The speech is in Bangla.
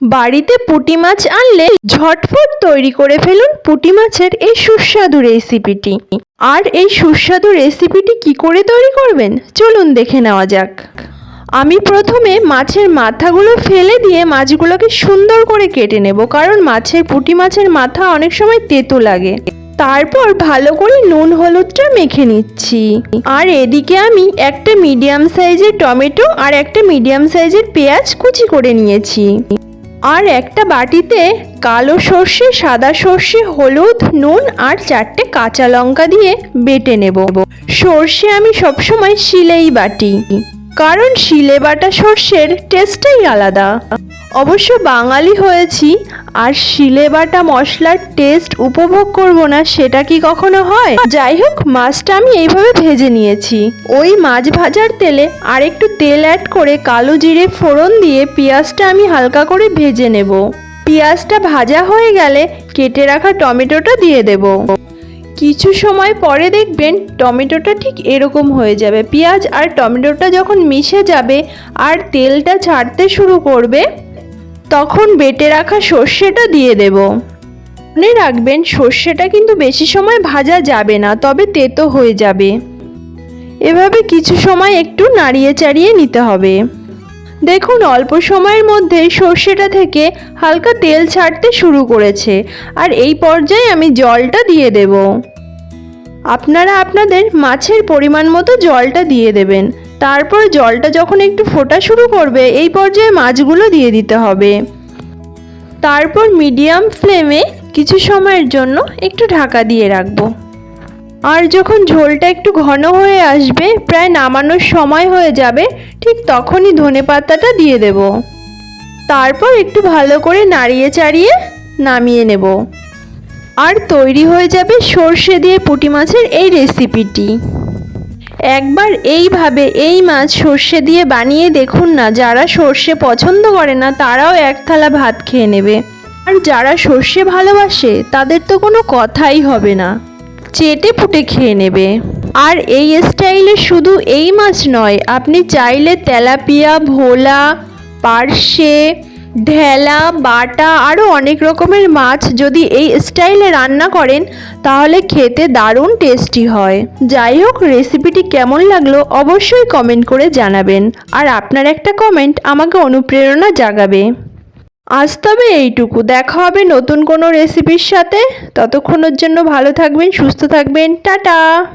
বাড়িতে পুঁটি মাছ আনলে ঝটফট তৈরি করে ফেলুন পুঁটি মাছের এই সুস্বাদু রেসিপিটি। আর এই সুস্বাদু রেসিপিটি কি করে তৈরি করবেন? চলুন দেখে নেওয়া যাক। আমি প্রথমে মাছের মাথাগুলো ফেলে দিয়ে মাছগুলোকে সুন্দর করে কেটে নেব, কারণ মাছের পুঁটি মাছের মাথা অনেক সময় তেতো লাগে। তারপর ভালো করে নুন, হলুদটা মেখে নিচ্ছি। আর এদিকে আমি একটা মিডিয়াম সাইজের টমেটো আর একটা মিডিয়াম সাইজের পেঁয়াজ কুচি করে নিয়েছি। আর একটা বাটিতে কালো সর্ষে, সাদা সর্ষে, হলুদ, নুন আর চারটে কাঁচা লঙ্কা দিয়ে বেটে নেব। সর্ষে আমি সবসময় শিলেই বাটি, কারণ শিলে বাটা সর্ষের টেস্টটাই আলাদা। অবশ্য বাঙালি হয়েছি, আর শিলে বাটা মশলার টেস্ট উপভোগ করব না, সেটা কি কখনো হয়? যাই হোক, মাছটা আমি এইভাবে ভেজে নিয়েছি। ওই মাছ ভাজার তেলে আর একটু তেল অ্যাড করে কালো জিরে ফোড়ন দিয়ে পেঁয়াজটা আমি হালকা করে ভেজে নেব। পেঁয়াজটা ভাজা হয়ে গেলে কেটে রাখা টমেটোটা দিয়ে দেব। কিছু সময় পরে দেখবেন টমেটোটা ঠিক এরকম হয়ে যাবে। পেঁয়াজ আর টমেটোটা যখন মিশে যাবে, আর তেলটা ছাড়তে শুরু করবে তখন বেটে রাখা সর্ষেটা দিয়ে দেব। মনে রাখবেন, সর্ষেটা কিন্তু বেশি সময় ভাজা যাবে না, তবে তেতো হয়ে যাবে। এভাবে কিছু সময় একটু নাড়িয়ে চাড়িয়ে নিতে হবে। দেখুন, অল্প সময়ের মধ্যে সর্ষেটা থেকে হালকা তেল ছাড়তে শুরু করেছে, আর এই পর্যায়ে আমি জলটা দিয়ে দেব। আপনারা আপনাদের মাছের পরিমাণ মতো জলটা দিয়ে দেবেন। তারপর জলটা যখন একটু ফোটা শুরু করবে, এই পর্যায়ে মাছগুলো দিয়ে দিতে হবে। তারপর মিডিয়াম ফ্লেমে কিছু সময়ের জন্য একটু ঢাকা দিয়ে রাখব। আর যখন ঝোলটা একটু ঘন হয়ে আসবে, প্রায় নামানোর সময় হয়ে যাবে, ঠিক তখনই ধনে পাতাটা দিয়ে দেব। তারপর একটু ভালো করে নাড়িয়ে চাড়িয়ে নামিয়ে নেব। আর তৈরি হয়ে যাবে সর্ষে দিয়ে পুঁটি মাছের এই রেসিপিটি একবার এইভাবে এই মাছ সর্ষে দিয়ে বানিয়ে দেখুন না, যারা সর্ষে পছন্দ করে না, তারাও এক থালা ভাত খেয়ে নেবে। আর যারা সর্ষে ভালোবাসে, তাদের তো কোনো কথাই হবে না। চেটে ফুটে খেয়ে নেবে। আর এই স্টাইলে শুধু এই মাছ নয়, আপনি চাইলে তেলাপিয়া, ভোলা, পার্শে ঢেলা, বাটা আরও অনেক রকমের মাছ যদি এই স্টাইলে রান্না করেন, তাহলে খেতে দারুণ টেস্টি হয়। যাই হোক, রেসিপিটি কেমন লাগল অবশ্যই কমেন্ট করে জানাবেন। আর আপনার একটা কমেন্ট আমাকে অনুপ্রেরণা জাগাবে। আজ তবে এইটুকু। দেখা হবে নতুন কোনো রেসিপির সাথে। ততক্ষণের জন্য ভালো থাকবেন, সুস্থ থাকবেন। টাটা!